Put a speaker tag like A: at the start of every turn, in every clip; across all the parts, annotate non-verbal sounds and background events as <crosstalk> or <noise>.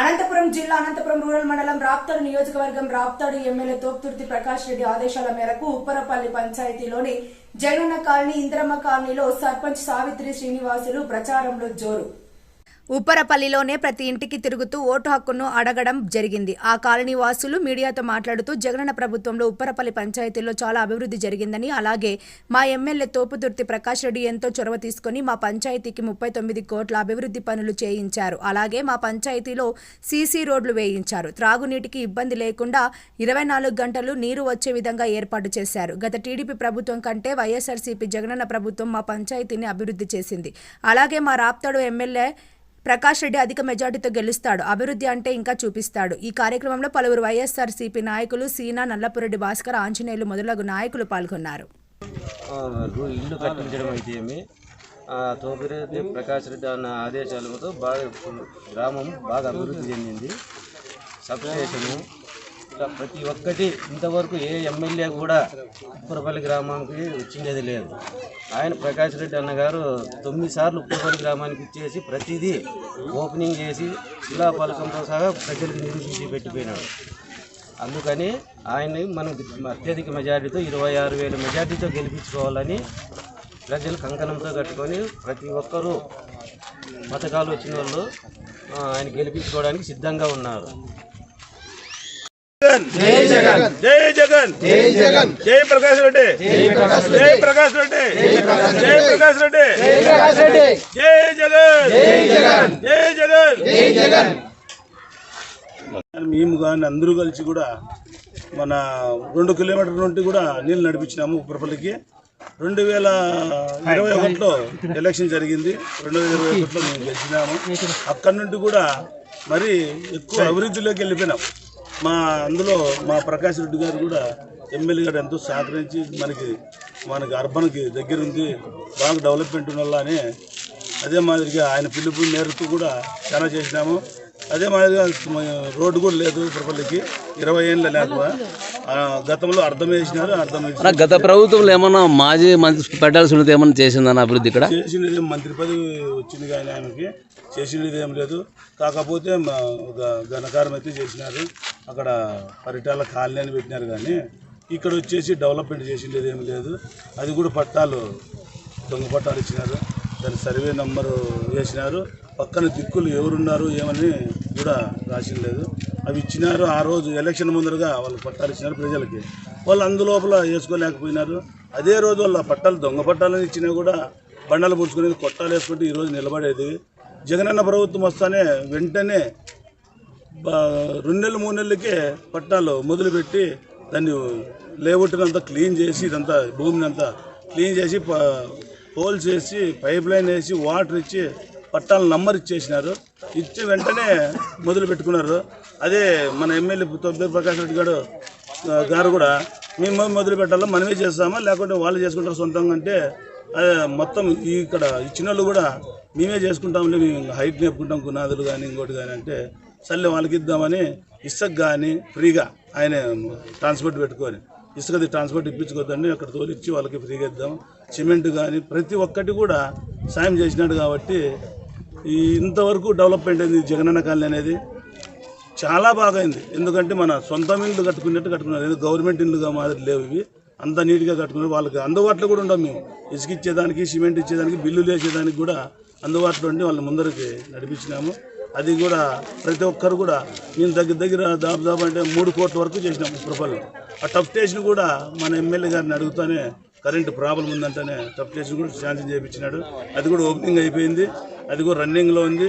A: అనంతపురం జిల్లా అనంతపురం రూరల్ మండలం రాప్తాడు నియోజకవర్గం రాప్తాడు ఎమ్మెల్యే తోపుతుర్తి ప్రకాష్ రెడ్డి ఆదేశాల మేరకు ఉప్పరపల్లి పంచాయతీలోని జగనన్న కాలనీ ఇంద్రమ్మ కాలనీలో సర్పంచ్ సావిత్రి శ్రీనివాసులు ప్రచారంలో జోరు. ఉప్పరపల్లిలోనే ప్రతి ఇంటికి తిరుగుతూ ఓటు హక్కును అడగడం జరిగింది. ఆ కాలనీ వాసులు మీడియాతో మాట్లాడుతూ జగనన్న ప్రభుత్వంలో ఉప్పరపల్లి పంచాయతీలో చాలా అభివృద్ధి జరిగిందని అలాగే మా ఎమ్మెల్యే తోపుదుర్తి ప్రకాష్ రెడ్డి ఎంతో చొరవ తీసుకుని మా పంచాయతీకి ముప్పై తొమ్మిది కోట్ల అభివృద్ధి పనులు చేయించారు. అలాగే మా పంచాయతీలో సీసీ రోడ్లు వేయించారు. త్రాగునీటికి ఇబ్బంది లేకుండా ఇరవై నాలుగు గంటలు నీరు వచ్చే విధంగా ఏర్పాటు చేశారు. గత టీడీపీ ప్రభుత్వం కంటే వైఎస్ఆర్సీపీ జగనన్న ప్రభుత్వం మా పంచాయతీని అభివృద్ధి చేసింది. అలాగే మా రాప్తాడు ఎమ్మెల్యే ప్రకాష్ రెడ్డి అధిక మెజార్టీతో గెలుస్తాడు. అభివృద్ధి అంటే ఇంకా చూపిస్తాడు. ఈ కార్యక్రమంలో పలువురు వైఎస్ఆర్ సిపి నాయకులు సీనా నల్లపురెడ్డి భాస్కర్ ఆంజనేయులు మొదలగు నాయకులు పాల్గొన్నారు.
B: ఇల్లు కట్టించడం అయితే ఏమి? తోపిరెడ్డి ప్రకాష్ రెడ్డి అన్న ఆదేశాలతో బాగా గ్రామం బాగా అభివృద్ధి చెందింది. సబ్స్టేషను ప్రతి ఒక్కటి ఇంతవరకు ఏ ఎమ్మెల్యే కూడా ఉప్పురపల్లి గ్రామానికి వచ్చిండేది లేదు. ఆయన ప్రకాష్ రెడ్డి అన్న గారు తొమ్మిది సార్లు ఉప్పురపల్లి గ్రామానికి ఇచ్చేసి ప్రతిదీ ఓపెనింగ్ చేసి శిలా పలకంతో సహా ప్రజలకు నిరూపించి పెట్టిపోయినాడు. అందుకని ఆయన్ని మనం అత్యధిక మెజారిటీతో ఇరవై ఆరు వేల మెజారిటీతో గెలిపించుకోవాలని ప్రజలు కంకణంతో కట్టుకొని ప్రతి ఒక్కరూ పథకాలు వచ్చిన వాళ్ళు ఆయన గెలిపించుకోవడానికి సిద్ధంగా ఉన్నారు.
C: జై జగన్. జై జగన్. జై జగన్. జై ప్రకాష్ రెడ్డి. జై ప్రకాష్ రెడ్డి. జై ప్రకాష్ రెడ్డి. జై ప్రకాష్ రెడ్డి. జై జగన్. జై జగన్. జై జగన్. జై జగన్. మేము కానీ అందరూ కలిసి కూడా మన రెండు కిలోమీటర్ల నుండి కూడా నీళ్ళు నడిపించినాము ఉప్పరపల్లికి రెండు వేల ఇరవై ఒకటిలో ఎలక్షన్ జరిగింది. రెండు వేల ఇరవై ఒకటిలో మేము గెలిచినాము. అక్కడి నుండి కూడా మరి ఎక్కువ అభివృద్ధిలోకి వెళ్ళిపోయినాం. మా అందులో మా ప్రకాష్ రెడ్డి గారు కూడా ఎమ్మెల్యే గారు ఎంతో సహకరించి మనకి మనకి అర్బన్కి దగ్గరుంది బాగా డెవలప్మెంట్ వల్ల అని అదే మాదిరిగా ఆయన పిలుపు మేరకు కూడా చాలా చేసినాము. అదే మాదిరిగా రోడ్డు కూడా లేదు తిరుపతికి ఇరవై ఏళ్ళ లేక. గతంలో అర్థం వేసినారు అర్థం
D: గత ప్రభుత్వంలో ఏమన్నా మాజీ మంత్రి పెట్టాల్సి ఉన్నది ఏమన్నా చేసిందన్న అభివృద్ధి ఇక్కడ?
C: చేసినది మంత్రి పదవి వచ్చింది కానీ ఆయనకి. చేసినది ఏం లేదు. కాకపోతే ఒక ఘనకారం అయితే చేసినారు. అక్కడ పరిటాల కాలనీ అని పెట్టినారు కానీ ఇక్కడ వచ్చేసి డెవలప్మెంట్ చేసిండేది ఏం లేదు. అది కూడా పట్టాలు దొంగ పట్టాలు ఇచ్చినారు. దాని సర్వే నంబరు వేసినారు. పక్కన దిక్కులు ఎవరున్నారు ఏమని కూడా రాసి లేదు. అవి ఇచ్చినారు ఆ రోజు ఎలక్షన్ ముందరగా వాళ్ళు పట్టాలు ఇచ్చినారు ప్రజలకి. వాళ్ళు అందులోపల వేసుకోలేకపోయినారు. అదే రోజు వాళ్ళ పట్టాలు దొంగ పట్టాలని ఇచ్చినా కూడా బండలు పుచ్చుకునేది కొట్టాలు వేసుకుంటే ఈరోజు నిలబడేది. జగనన్న ప్రభుత్వం వస్తానే వెంటనే రెండు నెలలు మూడు నెలలకే పట్టాలు మొదలుపెట్టి దాన్ని లేఅవుట్నంతా క్లీన్ చేసి ఇదంతా భూమిని అంతా క్లీన్ చేసి ప- పోల్స్ వేసి పైప్ లైన్ వేసి వాటర్ ఇచ్చి పట్టాల నంబర్ ఇచ్చేసినారు. ఇచ్చి వెంటనే మొదలు పెట్టుకున్నారు. అదే మన ఎమ్మెల్యే తొబ్బేరు ప్రకాష్ రెడ్డి గారు గారు కూడా మేము మొదలు పెట్టాలో మనమే చేస్తామా లేకుంటే వాళ్ళు చేసుకుంటారు సొంతంగా అంటే అదే మొత్తం ఇక్కడ ఇచ్చిన వాళ్ళు కూడా మేమే చేసుకుంటాంలే మేము హైట్ నేర్పుకుంటాం కునాదులు కానీ ఇంకోటి కానీ అంటే సర్లే వాళ్ళకి ఇద్దామని ఇసుక కానీ ఫ్రీగా ఆయన ట్రాన్స్పోర్ట్ పెట్టుకొని ఇసుకది ట్రాన్స్పోర్ట్ ఇప్పించుకోద్దండి అక్కడ తోలిచ్చి వాళ్ళకి ఫ్రీగా ఇద్దాం. సిమెంట్ కానీ ప్రతి ఒక్కటి కూడా సాయం చేసినాడు కాబట్టి ఈ ఇంతవరకు డెవలప్మెంట్ అయింది జగనన్న కాలనీ అనేది. చాలా బాగా అయింది ఎందుకంటే మన సొంత ఇల్లు కట్టుకున్నట్టు కట్టుకున్నారు. ఏదో గవర్నమెంట్ ఇల్లుగా మాదిరి లేవు ఇవి. అంత నీట్గా కట్టుకున్నారు. వాళ్ళకి అందుబాటులో కూడా ఉండం మేము. ఇసుక ఇచ్చేదానికి సిమెంట్ ఇచ్చేదానికి బిల్లులు వేసేదానికి కూడా అందుబాటులో ఉండి వాళ్ళ ముందరికి నడిపించినాము. అది కూడా ప్రతి ఒక్కరు కూడా మేము దగ్గర దగ్గర దాదాపు అంటే మూడు కోట్ల వరకు చేసినాము ఉప్పరపల్లి ఆ టఫ్ స్టేషన్ కూడా మన ఎమ్మెల్యే గారిని అడుగుతానే కరెంటు ప్రాబ్లం ఉందంటేనే టఫ్ స్టేషన్ కూడా శాంక్షన్ చేయించినాడు. అది కూడా ఓపెనింగ్ అయిపోయింది. అది కూడా రన్నింగ్లో ఉంది.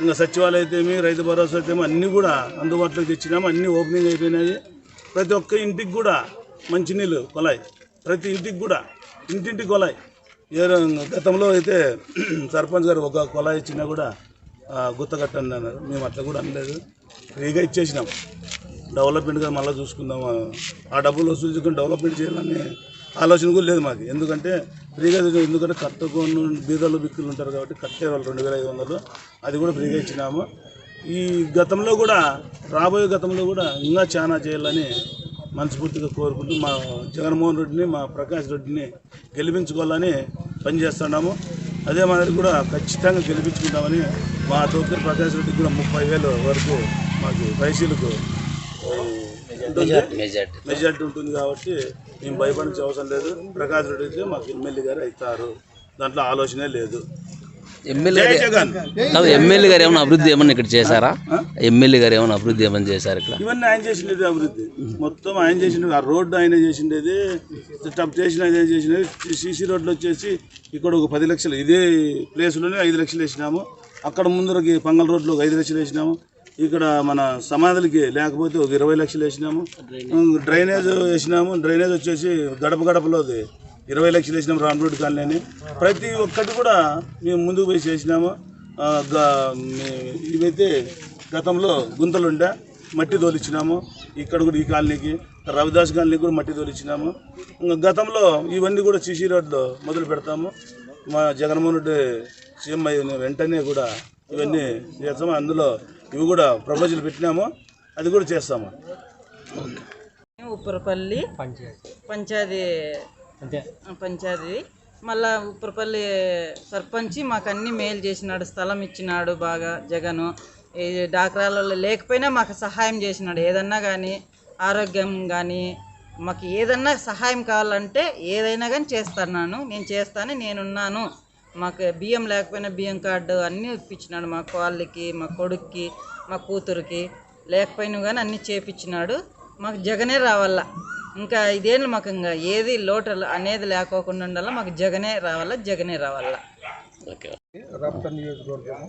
C: ఇంకా సచివాలయం అయితేమి రైతు భరోసా అయితేమి అన్నీ కూడా అందుబాటులోకి తెచ్చినాము. అన్నీ ఓపెనింగ్ అయిపోయినాయి. ప్రతి ఒక్క ఇంటికి కూడా మంచినీళ్ళు కొలాయి. ప్రతి ఇంటికి కూడా ఇంటింటి కొలాయి. ఏ గతంలో అయితే <clears throat> సర్పంచ్ గారు ఒక కొలాయి ఇచ్చినా కూడా గుత్తగట్టండి అన్నారు. మేము అట్లా కూడా అనలేదు. ఫ్రీగా ఇచ్చేసినాం. డెవలప్మెంట్గా మళ్ళీ చూసుకుందాం. ఆ డబ్బులు వసూలు చేసుకుని డెవలప్మెంట్ చేయాలని ఆలోచన కూడా లేదు మాకు. ఎందుకంటే ఫ్రీగా ఎందుకంటే కట్టకొని బీదలు బిక్కులు ఉంటారు కాబట్టి కట్టే వాళ్ళు రెండు వేల ఐదు వందలు. అది కూడా ఫ్రీగా ఇచ్చినాము. ఈ గతంలో కూడా రాబోయే గతంలో కూడా ఇంకా చాలా చేయాలని మనస్ఫూర్తిగా కోరుకుంటూ మా జగన్మోహన్ రెడ్డిని మా ప్రకాష్ రెడ్డిని గెలిపించుకోవాలని పనిచేస్తున్నాము. అదే మాదిరి కూడా ఖచ్చితంగా గెలిపించుకుంటామని మా తోకరి ప్రకాష్ రెడ్డికి కూడా ముప్పై వేలు వరకు మాకు వైసీలకు
D: మెజార్టీ
C: ఉంటుంది కాబట్టి మేము భయపడించే అవసరం లేదు. ప్రకాష్ రెడ్డికి మాకు ఎమ్మెల్యే గారు అవుతారు దాంట్లో ఆలోచనే లేదు.
D: ఎమ్మెల్యే గారు ఎమ్మెల్యే గారు ఏమైనా అభివృద్ధి ఏమన్నా ఇక్కడ చేశారా? ఎమ్మెల్యే గారు ఏమైనా అభివృద్ధి ఏమైనా చేశారు ఇక్కడ?
C: ఇవన్నీ ఆయన చేసిండేది అభివృద్ధి. మొత్తం ఆయన చేసిండేది ఆ రోడ్డు ఆయన చేసిండేది టప్ చేసిన ఆయన చేసినది సీసీ రోడ్లు వచ్చేసి ఇక్కడ ఒక పది లక్షలు ఇదే ప్లేస్లోనే ఐదు లక్షలు వేసినాము. అక్కడ ముందరకి పంగల్ రోడ్లో ఒక ఐదు లక్షలు వేసినాము. ఇక్కడ మన సమాధులకి లేకపోతే ఒక ఇరవై లక్షలు వేసినాము. డ్రైనేజ్ వేసినాము. డ్రైనేజ్ వచ్చేసి గడప గడపలోది ఇరవై లక్షలు వేసినాము రామ్ రోడ్ కాలనీ ప్రతి ఒక్కటి కూడా మేము ముందుకు పోయి చేసినాము. ఇవైతే గతంలో గుంతలుండే మట్టి తోలిచ్చినాము. ఇక్కడ కూడా ఈ కాలనీకి రవిదాస్ కాలనీకి కూడా మట్టి తోలిచ్చినాము. గతంలో ఇవన్నీ కూడా సిసి రోడ్లు మొదలు పెడతాము. మా జగన్మోహన్ రెడ్డి సీఎం వెంటనే కూడా ఇవన్నీ చేస్తాము. అందులో ఇవి కూడా ప్రపోజల్ పెట్టినాము. అది కూడా చేస్తాము.
E: ఉప్పరపల్లి పంచాయతీ. పంచాయతీ. మళ్ళా ఉప్పరపల్లి సర్పంచ్ మాకు అన్ని మేలు చేసినాడు స్థలం ఇచ్చినాడు బాగా జగను. ఈ డాక్రాలలో లేకపోయినా మాకు సహాయం చేసినాడు. ఏదన్నా కానీ ఆరోగ్యం కానీ మాకు ఏదన్నా సహాయం కావాలంటే ఏదైనా కానీ చేస్తున్నాను నేను చేస్తాను నేనున్నాను. మాకు బియ్యం లేకపోయినా బియ్యం కార్డు అన్నీ ఇప్పించినాడు మా కోళ్ళకి మా కొడుక్కి మా కూతురికి. లేకపోయినా కానీ అన్నీ చేపించినాడు. మాకు జగనే రావాల. ఇంకా ఇదేళ్ళు మాకు ఇంకా ఏది లోటు అనేది లేకోకుండా ఉండాల. మాకు జగనే రావాలా జగనే రావాలా.
F: రాప్తా నియోజకవర్గం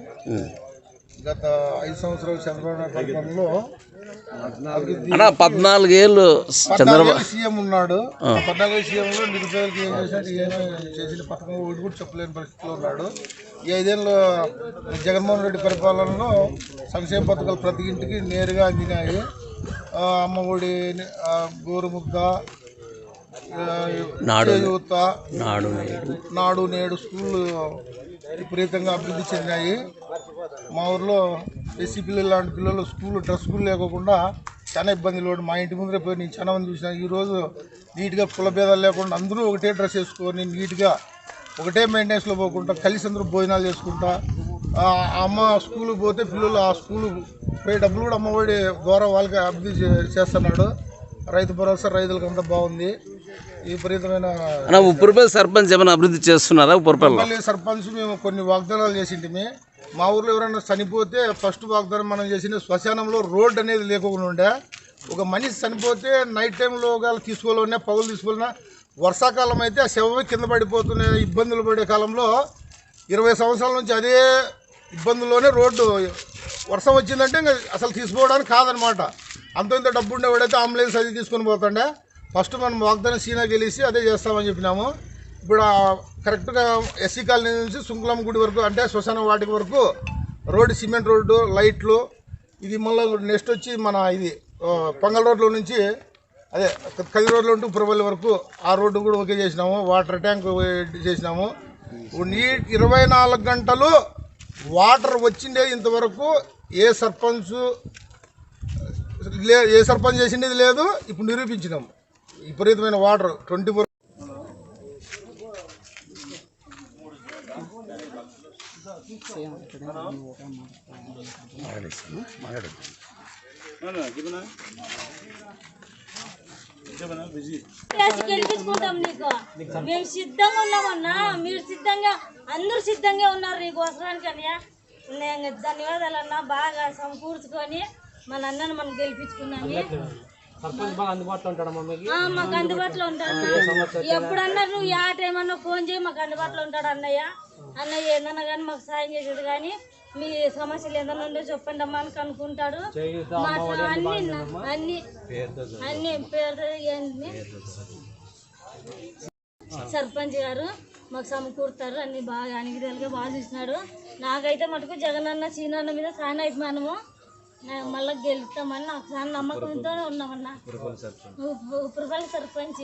F: గత ఐదు సంవత్సరాల చంద్రబాబు పరిపాలనలో అభివృద్ధి
D: అన్న పద్నాలుగేళ్ళు చంద్రబాబు
F: సీఎం ఉన్నాడు. పద్నాలుగు సీఎంలో నిరుపేదలకు ఏం చేసినట్టు ఏమీ చేసిన పథకం ఒకటి కూడా చెప్పలేని పరిస్థితిలో ఉన్నాడు. ఈ ఐదేళ్ళు జగన్మోహన్ రెడ్డి పరిపాలనలో సంక్షేమ పథకాలు ప్రతి ఇంటికి నేరుగా అందినాయి. ఆ, అమ్మ ఒడి ఆ, గోరుముద్ద
D: నాడు.
F: యువత
D: నాడు నేడు.
F: నాడు నేడు స్కూళ్ళు విపరీతంగా అభివృద్ధి చెందాయి. మా ఊర్లో ఎస్సీ పిల్లలు లాంటి పిల్లలు స్కూల్ డ్రెస్ స్కూల్ లేకోకుండా చాలా ఇబ్బందులు పడి మా ఇంటి ముందరే పోయి నేను చాలా మంది చూసిన ఈరోజు నీట్గా కులభేదాలు లేకుండా అందరూ ఒకటే డ్రెస్ వేసుకొని నీట్గా ఒకటే మెయింటెనెన్స్లో పోకుండా కలిసి అందరూ భోజనాలు చేసుకుంటా అమ్మ స్కూల్కి పోతే పిల్లలు ఆ స్కూల్ పోయే డబ్బులు కూడా అమ్మఒడి ద్వారా వాళ్ళకి అభివృద్ధి చేస్తున్నాడు. రైతు భరోసా రైతులకు అంతా బాగుంది. విపరీతమైన
D: అన్న ఉప్పురుపల్లి సర్పంచ్ ఏమైనా అభివృద్ధి చేస్తున్నారా ఉప్పురుపల్లిలో?
F: మళ్ళీ సర్పంచ్ మేము కొన్ని వాగ్దానాలు చేసింటిమి మా. ఊర్లో ఎవరైనా చనిపోతే ఫస్ట్ వాగ్దానం మనం చేసిన శ్మశానంలో రోడ్ అనేది లేకుండా ఉండే. ఒక మనిషి చనిపోతే నైట్ టైంలో ఒకవేళ తీసుకోవాలన్నా పగులు తీసుకోవాలన్నా వర్షాకాలం అయితే ఆ శవం కింద పడిపోతున్న ఇబ్బందులు పడే కాలంలో ఇరవై సంవత్సరాల నుంచి అదే ఇబ్బందుల్లోనే రోడ్డు వర్షం వచ్చిందంటే అసలు తీసుకోవడానికి కాదనమాట. అంత ఇంత డబ్బు ఉండేవాడైతే అంబులెన్స్ అది తీసుకొని పోతుండే. ఫస్ట్ మనం వాగ్దానం సీనా గెలిచి అదే చేస్తామని చెప్పినాము. ఇప్పుడు కరెక్ట్గా ఎస్సీ కాలనీ నుంచి సుంకులం గుడి వరకు అంటే శ్మశాన వాటికి వరకు రోడ్డు సిమెంట్ రోడ్డు లైట్లు ఇది మళ్ళీ నెక్స్ట్ వచ్చి మన ఇది పొంగల్ రోడ్లో నుంచి అదే కది రోడ్లో ఉంటూ పురవల్లి వరకు ఆ రోడ్డు కూడా ఓకే చేసినాము. వాటర్ ట్యాంక్ చేసినాము. నీ ఇరవై నాలుగు గంటలు వాటర్ వచ్చిండే ఇంతవరకు ఏ సర్పంచ్ ఏ సర్పంచ్ చేసిండేది లేదు. ఇప్పుడు నిరూపించినాము. విపరీతమైన వాటర్ ట్వంటీ ఫోర్
G: గెలిపించుకుంటాం నీకు మేము సిద్ధంగా ఉన్నామన్నా మీరు సిద్ధంగా అందరూ సిద్ధంగా ఉన్నారు నీకు అవసరానికి నేను ధన్యవాదాలు బాగా సమకూర్చుకొని మన అన్నను మనం గెలిపించుకున్నాము. ఆ, మాకు అందుబాటులో ఉంటాడు. ఎప్పుడన్నా నువ్వు యా టైం అన్నా ఫోన్ చేయి మాకు అందుబాటులో ఉంటాడు అన్నయ్య. అన్నయ్య ఏదన్నా కానీ మాకు సాయం చేసేది కానీ మీ సమస్యలు ఏదైనా ఉంటే చెప్పండి అమ్మా అని కనుక్కుంటాడు. మా అన్ని అన్ని అన్ని పేరు సర్పంచ్ గారు మాకు సమకూరుతారు అన్ని బాగా అన్ని విధాలుగా బాగా చూసినాడు నాకైతే మటుకు జగనన్న సీనన్న మీద చాలా అభిమానము నేను మళ్ళీ గెలుస్తామని నాకు చాలా నమ్మకంతో ఉన్నామన్నా ఉప్పరపల్లి సర్పంచ్.